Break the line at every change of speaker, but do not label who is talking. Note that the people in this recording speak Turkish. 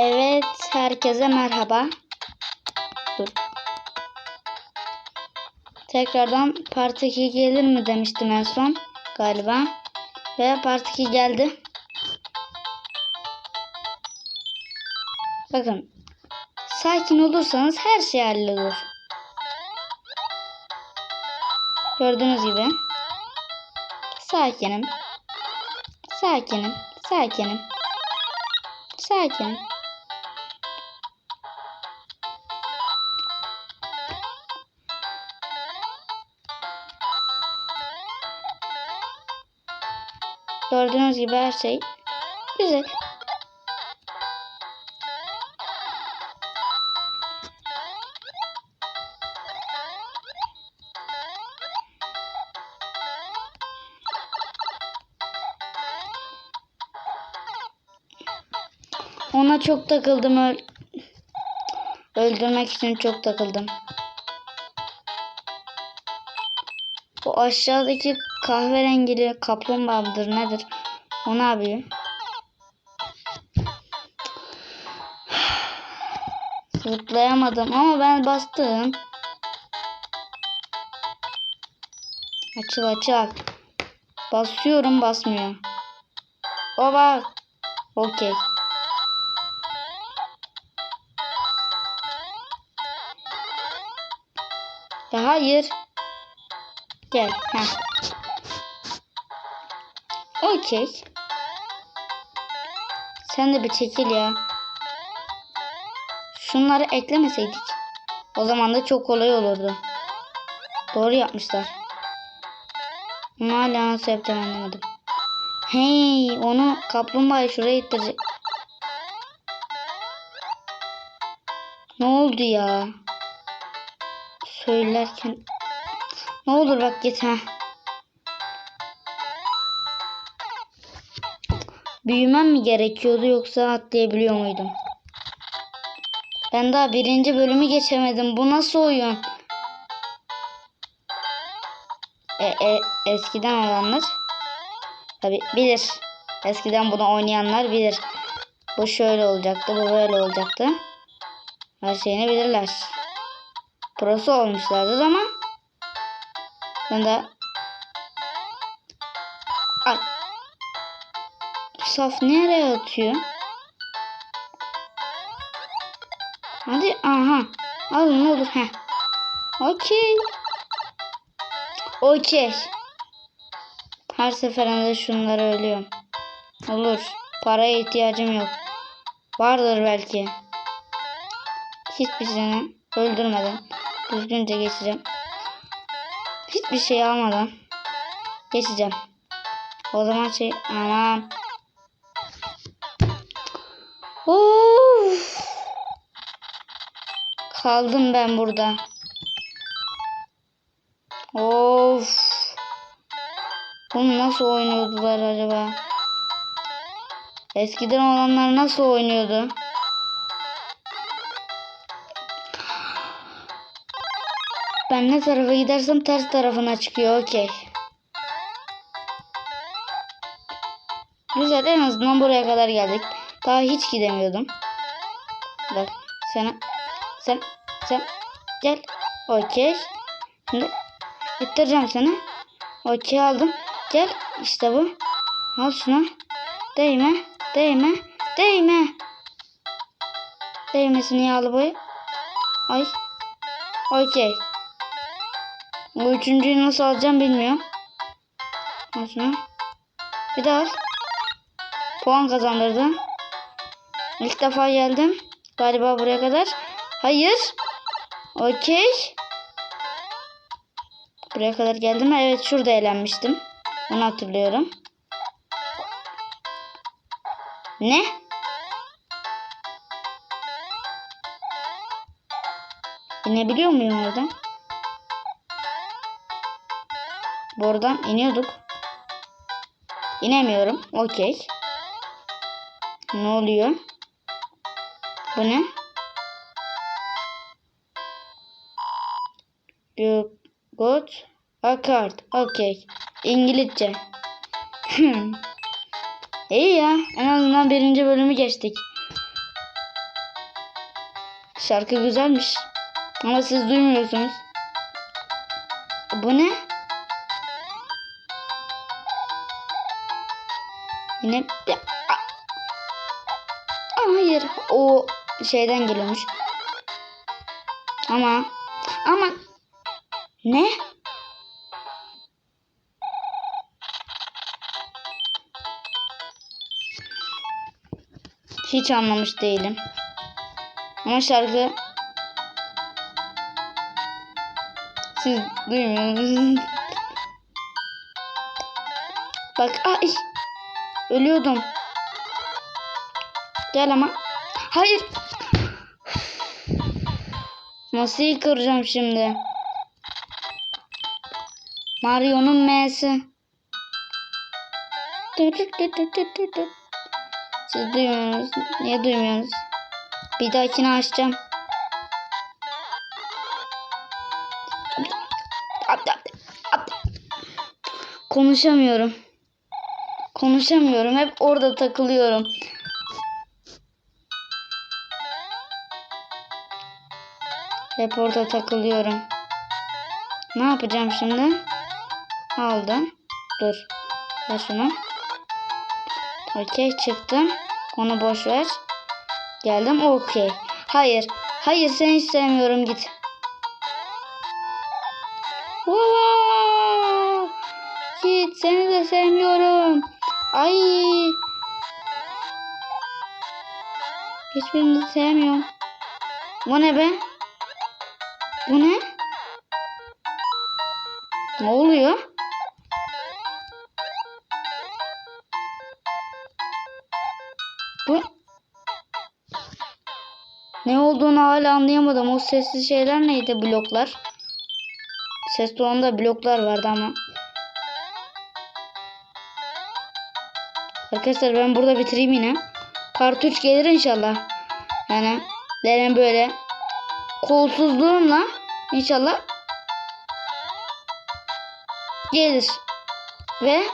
Evet, herkese merhaba. Dur. Tekrardan Part 2 gelir mi demiştim en son galiba. Ve Part 2 geldi. Bakın. Sakin olursanız her şey hallolur. Gördüğünüz gibi. Sakinim. Sakinim. Sakinim. Sakinim. Gördüğünüz gibi her şey güzel. Ona çok takıldım. Öl Öldürmek için çok takıldım. Aşağıdaki kahverengili kaplumbağa mıdır nedir? O ne yapıyor? Zıplayamadım ama ben bastım. Açıl açıl. Basıyorum basmıyor. Baba. Okey. Ya hayır. Gel. Heh. Okey. Sen de bir çekil ya. Şunları eklemeseydik. O zaman da çok kolay olurdu. Doğru yapmışlar. Ama hala nasıl yapacağım anlamadım. Hey onu kaplumbağayı şuraya ittirecek. Ne oldu ya? Söylerken. Ne olur bak git ha. Büyümem mi gerekiyordu yoksa atlayabiliyor muydum? Ben daha birinci bölümü geçemedim. Bu nasıl oyun? E, e, eskiden olanlar tabi bilir. Eskiden bunu oynayanlar bilir. Bu şöyle olacaktı, bu böyle olacaktı. Her şeyini bilirler. Prosu olmuşlardır ama ben de Ay. Saf nereye atıyor? Hadi aha. Al ne olur he. Okey. Okey. Her seferinde şunları ölüyorum. Olur. Paraya ihtiyacım yok. Vardır belki. Hiçbirini öldürmeden düzgünce geçeceğim. Hiçbir şey almadan geçeceğim. O zaman şey aman. Of. Kaldım ben burada. Of. Bunu nasıl oynuyordular acaba? Eskiden olanlar nasıl oynuyordu? Ben ne tarafa gidersem ters tarafına çıkıyor. Okey. Güzel en azından buraya kadar geldik. Daha hiç gidemiyordum. Bak sen sen sen gel. Okey. Şimdi ittireceğim seni. Okey aldım. Gel. İşte bu. Al şunu. Değme. Değme. Değme. Değmesin yağlı boy. Ay. Okey. Bu üçüncüyü nasıl alacağım bilmiyorum. Şunu. Bir daha al. Puan kazandırdım. İlk defa geldim. Galiba buraya kadar. Hayır. Okey. Buraya kadar geldim. Evet şurada eğlenmiştim. Onu hatırlıyorum. Ne? İnebiliyor muyum oradan? Buradan iniyorduk. İnemiyorum. Okey. Ne oluyor? Bu ne? You got a card. Okay. İngilizce. İyi ya. En azından birinci bölümü geçtik. Şarkı güzelmiş. Ama siz duymuyorsunuz. Bu ne? Yine hayır. O şeyden geliyormuş. Ama ama ne? Hiç anlamış değilim. Ama şarkı siz duymuyorsunuz. Bak ay ölüyordum. Gel ama. Hayır. Nasıl kıracağım şimdi? Mario'nun M'si. Siz duymuyorsunuz. Niye duymuyorsunuz? Bir dahakini açacağım. Konuşamıyorum. Konuşamıyorum. Hep orada takılıyorum. Hep orada takılıyorum. Ne yapacağım şimdi? Aldım. Dur. Ver şunu. Okey çıktım. Onu boş ver. Geldim okey. Hayır. Hayır seni hiç sevmiyorum git. Wow! Git seni de sevmiyorum. Ay. Hiçbirini sevmiyorum. Bu ne be? Bu ne? Ne oluyor? Bu ne olduğunu hala anlayamadım. O sesli şeyler neydi? Bloklar. Ses tonunda bloklar vardı ama. Arkadaşlar ben burada bitireyim yine. Part 3 gelir inşallah. Yani benim böyle kolsuzluğumla inşallah gelir. Ve